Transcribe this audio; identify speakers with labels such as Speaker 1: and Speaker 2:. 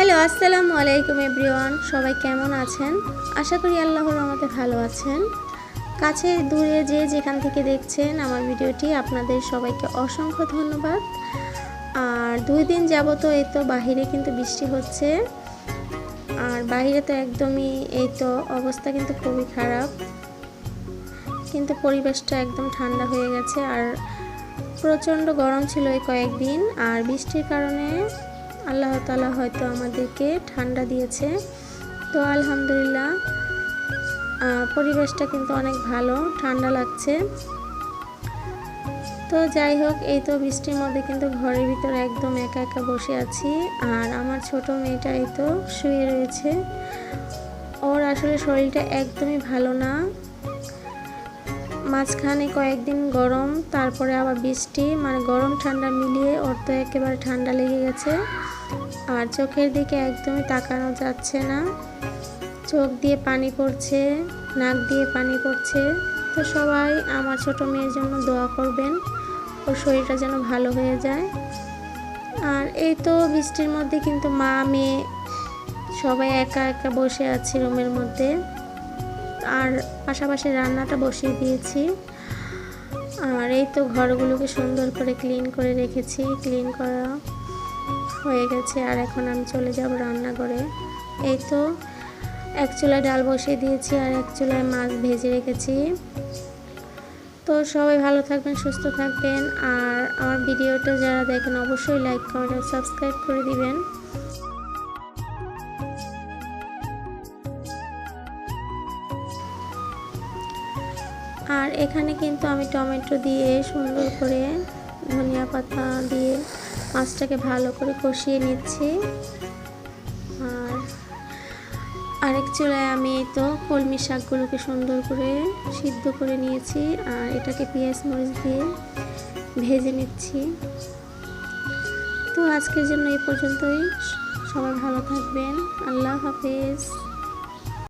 Speaker 1: Hello, আসসালামু আলাইকুম everyone. সবাই কেমন আছেন? আশা করি আল্লাহর রহমতে ভালো আছেন। কাছে দূরে যে যেখান থেকে দেখছেন আমার ভিডিওটি, আপনাদের সবাইকে অসংখ্য ধন্যবাদ। আর দুই দিন যাবত এই তো বাহিরে কিন্তু বৃষ্টি হচ্ছে। আর বাইরে তো একদমই এই তো অবস্থা কিন্তু খুবই খারাপ। কিন্তু পরিবেশটা একদম ঠান্ডা হয়ে গেছে। আর প্রচণ্ড গরম ছিল এই কয়েকদিন। আর বৃষ্টির কারণে আল্লাহ তালা হয়তো আমাদেরকে ঠান্ডা দিয়েছে। তো আলহামদুলিল্লাহ পরিবেশটা কিন্তু অনেক ভালো, ঠান্ডা লাগছে। তো যাই হোক, এই তো বৃষ্টির মধ্যে কিন্তু ঘরের ভিতরে একদম একা একা বসে আছি। আর আমার ছোট মেয়েটা এই তো শুয়ে রয়েছে। ওর আসলে শরীরটা একদমই ভালো না। মাঝখানে কয়েকদিন গরম, তারপরে আবার বৃষ্টি মানে গরম ঠান্ডা মিলিয়ে ওর তো একেবারে ঠান্ডা লেগে গেছে। আর চোখের দিকে একদমই তাকানো যাচ্ছে না। চোখ দিয়ে পানি পড়ছে, নাক দিয়ে পানি পড়ছে। তো সবাই আমার ছোট মেয়ের জন্য দোয়া করবেন, ওর শরীরটা যেন ভালো হয়ে যায়। আর এই তো বৃষ্টির মধ্যে কিন্তু মা, মেয়ে সবাই একা একা বসে আছে রুমের মধ্যে। আর পাশাপাশি রান্নাটা বসিয়ে দিয়েছি। আর এই তো ঘরগুলোকে সুন্দর করে ক্লিন করে রেখেছি। ক্লিন করা হয়ে গেছে আর এখন আমি চলে যাব রান্নাঘরে। এই তো এক চুলায় ডাল বসিয়ে দিয়েছি আর এক চুলায় মাছ ভেজে রেখেছি। তো সবাই ভালো থাকবেন, সুস্থ থাকবেন। আর আমার ভিডিওটা যারা দেখেন, অবশ্যই লাইক কমেন্ট আর সাবস্ক্রাইব করে দিবেন। আর এখানে কিন্তু আমি টমেটো দিয়ে সুন্দর করে ধনিয়া পাতা দিয়ে মাছটাকে ভালো করে কষিয়ে নিচ্ছি। আর আরেক চুলায় আমি এই তো কলমি শাকগুলোকে সুন্দর করে সিদ্ধ করে নিয়েছি আর এটাকে পেঁয়াজ মরিচ দিয়ে ভেজে নিচ্ছি। তো আজকের জন্য এই পর্যন্তই। সবাই ভালো থাকবেন। আল্লাহ হাফেজ।